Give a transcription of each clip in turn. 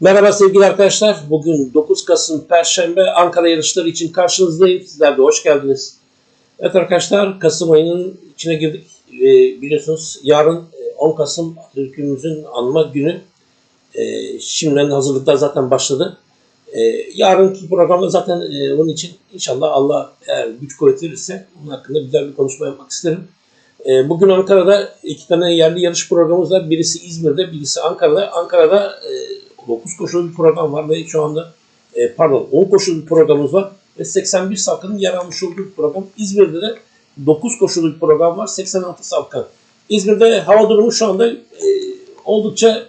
Merhaba sevgili arkadaşlar. Bugün 9 Kasım Perşembe Ankara yarışları için karşınızdayım. Sizler de hoş geldiniz. Evet arkadaşlar Kasım ayının içine girdik. Ee, biliyorsunuz yarın e, 10 Kasım Atatürk'ümüzün anma günü. Ee, şimdiden hazırlıklar zaten başladı. Ee, yarınki programda zaten e, onun için inşallah Allah eğer güç kuvvet verirse onun hakkında güzel bir konuşma yapmak isterim. Ee, bugün Ankara'da iki tane yerli yarış programımız var. Birisi İzmir'de, birisi Ankara'da. Ankara'da e, 9 koşulu bir program var ve şu anda e, pardon 10 koşulu bir programımız var ve 81 safkanın yer almış olduğu bir program. İzmir'de de 9 koşulu bir program var. 86 safkan. İzmir'de hava durumu şu anda e, oldukça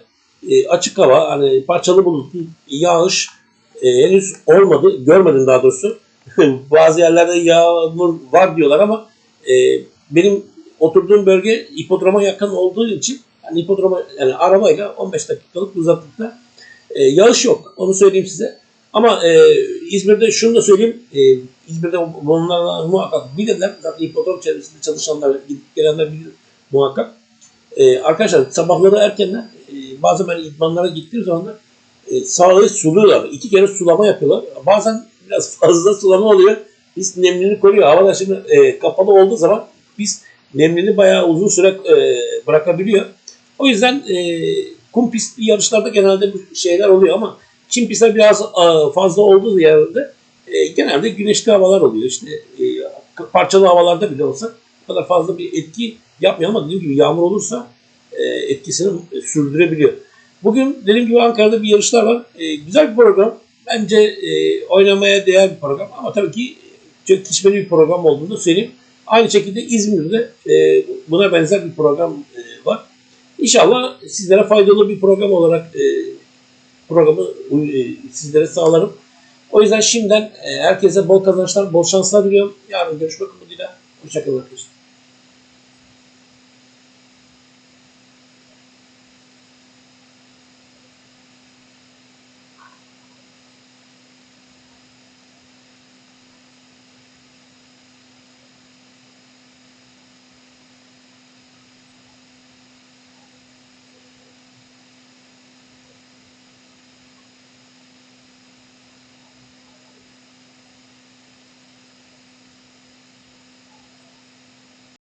e, açık hava. Hani parçalı bulutlu yağış e, henüz olmadı. Görmedim daha doğrusu. Bazı yerlerde yağmur var diyorlar ama e, benim oturduğum bölge hipodroma yakın olduğu için yani hipodroma yani arabayla 15 dakikalık uzaklıkta e, yağış yok. Onu söyleyeyim size. Ama e, İzmir'de şunu da söyleyeyim. E, İzmir'de bunlarla muhakkak bilirler. Zaten hipodrom çevresinde çalışanlar, gidip gelenler bilir muhakkak. E, arkadaşlar sabahları erkenden e, bazen ben idmanlara gittiğim zaman da e, sahayı suluyorlar. İki kere sulama yapıyorlar. Bazen biraz fazla sulama oluyor. Biz nemliliğini koruyor. Hava da şimdi e, kapalı olduğu zaman biz nemliliğini bayağı uzun süre e, bırakabiliyor. O yüzden e, kum pist yarışlarda genelde bu şeyler oluyor ama çim pistler biraz e, fazla olduğu yerde e, genelde güneşli havalar oluyor. İşte e, parçalı havalarda bile olsa bu kadar fazla bir etki yapmıyor ama dediğim gibi yağmur olursa etkisini sürdürebiliyor. Bugün dediğim gibi Ankara'da bir yarışlar var. Güzel bir program. Bence oynamaya değer bir program ama tabii ki çok kişmeli bir program olduğunu söyleyeyim. Aynı şekilde İzmir'de buna benzer bir program var. İnşallah sizlere faydalı bir program olarak e, programı e, sizlere sağlarım. O yüzden şimdiden e, herkese bol kazançlar, bol şanslar diliyorum. Yarın görüşmek umuduyla. Hoşçakalın arkadaşlar.